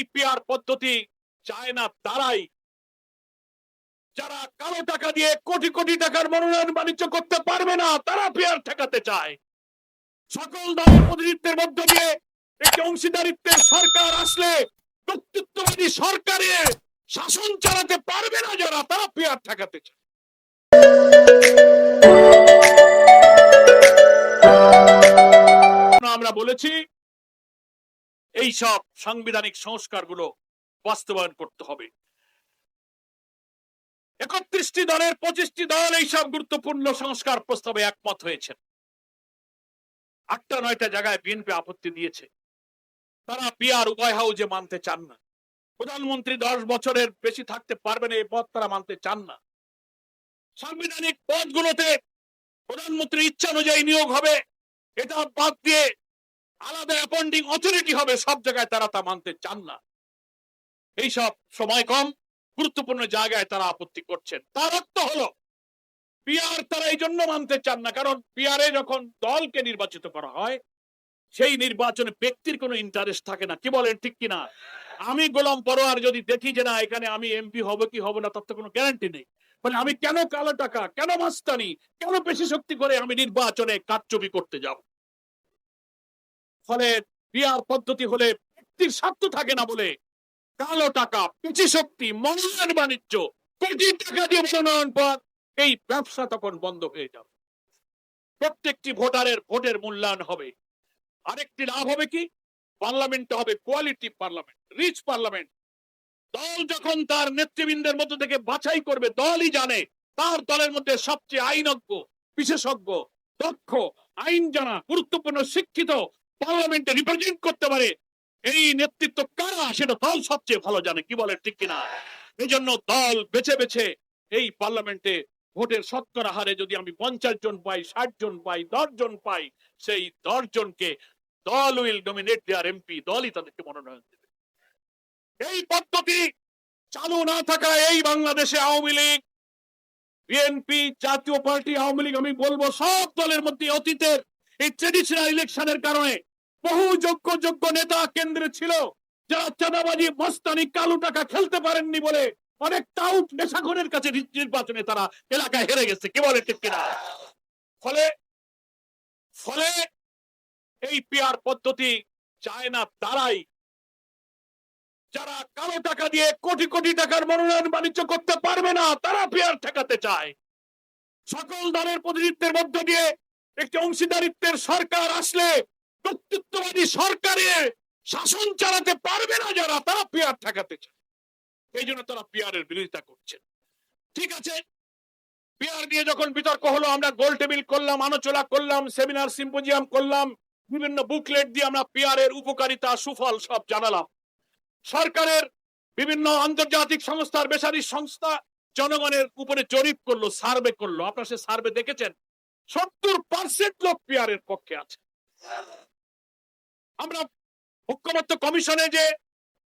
এই পিয়ার পদ্ধতি চায় না তারাই। যারা কালো টাকা দিয়ে কোটি কোটি টাকার মনোনয়ন বাণিজ্য করতে পারবে না, তারা পিয়ার ঠেকাতে চায়। সকল দলের প্রতিনিধিত্বের মধ্য দিয়ে একটি অংশীদারিত্বের সরকার আসলে কর্তৃত্ববাদী সরকারের শাসন চালাতে পারবে না যারা, তারা পিয়ার ঠেকাতে চায়। আমরা বলেছি এই সব সাংবিধানিক সংস্কারগুলো বাস্তবায়ন করতে হবে। একত্রিশটি দলের পঁচিশটি দল এই সব গুরুত্বপূর্ণ সংস্কার প্রস্তাবে একমত হয়েছে। আটটা নয়টা জায়গায় বিএনপি আপত্তি দিয়েছে। তারা পিয়ার উভয় হাউজে মানতে চান না। প্রধানমন্ত্রী দশ বছরের বেশি থাকতে পারবেন এই পদ তারা মানতে চান না। সাংবিধানিক পদগুলোতে প্রধানমন্ত্রী ইচ্ছা অনুযায়ী নিয়োগ হবে, এটা বাদ দিয়ে আলাদা অ্যাপয়েন্টিং অথরিটি হবে, সব জায়গায় তারা তা মানতে চান না। এইসব সময় কম, গুরুত্বপূর্ণ জায়গায় তারা আপত্তি করছেন। তার অর্থ হলো। পিআর তারা এই জন্য মানতে চান না, কারণ পিআরে যখন দলকে নির্বাচিত করা হয়, সেই নির্বাচনে ব্যক্তির কোনো ইন্টারেস্ট থাকে না। কি বলেন, ঠিক কিনা? আমি গোলাম পরোয়ার যদি দেখি যে না, এখানে আমি এমপি হবে কি হবে না, তার তো কোনো গ্যারান্টি নেই। মানে আমি কেন কালো টাকা, কেন মাস্তানি, কেন পেশি শক্তি করে আমি নির্বাচনে কারচুপি করতে যাব? ফলে পিআর পদ্ধতি হলে ব্যক্তির স্বার্থ থাকে না বলে। কালো টাকা পেশি শক্তি মনোনয়ন বাণিজ্য, কোটি টাকা দিয়ে মনোনয়ন পদ এই ব্যবসা তখন বন্ধ হয়ে যাবে। প্রত্যেকটি ভোটারের ভোটের মূল্যায়ন হবে। আরেকটি লাভ হবে কি? পার্লামেন্ট হবে কোয়ালিটি পার্লামেন্ট, রিচ পার্লামেন্ট। দল যখন তার নেতৃবৃন্দের মধ্য থেকে বাছাই করবে, দলই জানে তার দলের মধ্যে সবচেয়ে আইনজ্ঞ, বিশেষজ্ঞ, দক্ষ আইন জানা গুরুত্বপূর্ণ, শিক্ষিত পার্লামেন্টে রিপ্রেজেন্ট করতে পারে। এই নেতৃত্ব কারা? সেটা দল সবচেয়ে ভালো জানে। কি বলে? ঠিক কিনা? এই জন্য দল বেছে বেছে এই পার্লামেন্টে ভোটের শতকরা হারে যদি আমি পঞ্চাশ জন পাই, ষাট জন পাই, দশ জন পাই, সেই দশ জনকে দল উইল ডমিনেট দেয়ার এমপি দলই তাদেরকে মনোনয়ন দেবে। এই পদ্ধতি চালু না থাকা এই বাংলাদেশে আওয়ামী লীগ বিএনপি জাতীয় পার্টি, আওয়ামী লীগ, আমি বলব, সব দলের মধ্যে অতীতের এই ট্রেডিশনাল ইলেকশনের কারণে বহু যোগ্য যোগ্য নেতা কেন্দ্রে ছিল, যারা চাঁদাবাজি, মস্তানি, কালো টাকা খেলতে পারেননি বলে অনেক টাউট নেশাখরের কাছে নির্বাচনে তারা এলাকায় হেরে গেছে। কে বলে ঠিক কিনা? ফলে ফলে এই পিয়ার পদ্ধতি চায় না তারাই। যারা কালো টাকা দিয়ে কোটি কোটি টাকার মনোনয়ন বাণিজ্য করতে পারবে না, তারা পিয়ার ঠেকাতে চায়। সকল দলের প্রতিনিধিত্বের মধ্য দিয়ে একটি অংশীদারিত্বের সরকার আসলে কর্তৃত্ববাদী সরকারের শাসন চালাতে পারবে না যারা, তারা পিয়ার ঠেকাতে চায়। এই জন্য তারা পিয়ারের বিরোধিতা করছেন। ঠিক আছে? পিয়ার নিয়ে যখন বিতর্ক হলো, আমরা গোল টেবিল করলাম, আলোচনা করলাম, সেমিনার, সিম্পোজিয়াম করলাম, বিভিন্ন বুকলেট দিয়ে আমরা পিয়ারের উপকারিতা, সুফল সব জানালাম। সরকারের বিভিন্ন আন্তর্জাতিক সংস্থার বেসারি সংস্থা জনগণের উপরে জরিপ করল, সার্ভে করল। আপনারা সে সার্ভে দেখেছেন? সত্তর পার্সেন্ট লোক পিয়ারের পক্ষে আছে। আমরা ঐক্যমত্য কমিশনে যে